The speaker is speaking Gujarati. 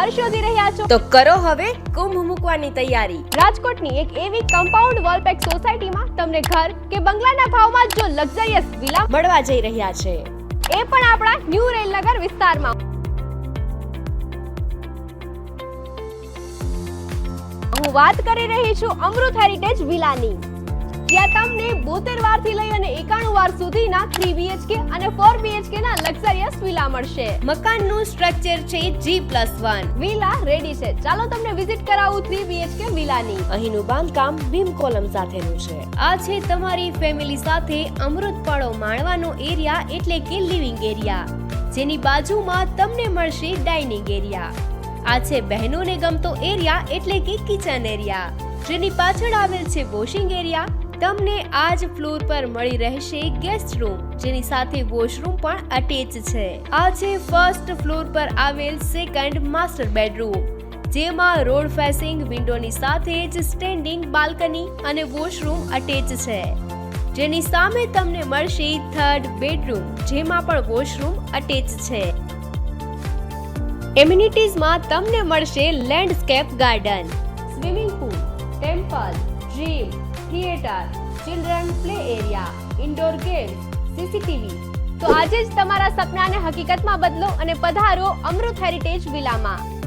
ઘર શોધી રહ્યા છો? તો કરો હવે કુંભ મૂકવાની તૈયારી. રાજકોટની એક એવી કમ્પાઉન્ડ વોલપેક સોસાયટીમાં તમને ઘર કે બંગલાના ભાવમાં જો લક્ઝરિયસ વિલા મળવા જઈ રહ્યા છે. એ પણ આપણા ન્યૂ રેલનગર વિસ્તારમાં. હું વાત કરી રહી છું અમૃત હેરિટેજ વિલાની જ્યાં તમને બોતેર વારથી લઈ અને એકાણું વાર સુધીના થ્રી બીએચકે અને ફોર બીએચકે ના લક્ઝરિયસ વિલા મળશે. મકાનનું સ્ટ્રક્ચર છે G plus one villa ready છે. ચાલો તમને વિઝિટ કરાવું થ્રી બીએચકે વિલાની અહીંનું બાંધકામ ભીમ કોલમ સાથેનું છે. આ છે તમારી ફેમિલી સાથે અમૃતપાળો માણવાનો એરિયા એટલે કે લિવિંગ એરિયા જેની બાજુમાં તમને મળશે ડાઇનિંગ એરિયા આ છે બહેનોને ગમતો એરિયા એટલે કે કિચન એરિયા જેની પાછળ આવેલ છે વોશિંગ એરિયા તમને આ જ ફ્લોર પર મળી રહેશે ગેસ્ટ રૂમ જેની સાથે વોશરૂમ પણ અટેચ છે. આ છે ફર્સ્ટ ફ્લોર પર આવેલ સેકન્ડ માસ્ટર બેડરૂમ જેમાં રોડ ફેસિંગ વિન્ડોની સાથે જ સ્ટેન્ડિંગ બાલ્કની અને વોશરૂમ અટેચ છે. જેની સામે તમને મળશે થર્ડ બેડરૂમ જેમાં પણ વોશરૂમ અટેચ છે. એમ્યુનિટીઝમાં તમને મળશે landscape garden swimming pool temple gym theatre children play area indoor games CCTV તો આજે જ તમારા સપનાને હકીકતમાં બદલો અને પધારો અમૃત હેરિટેજ વિલામાં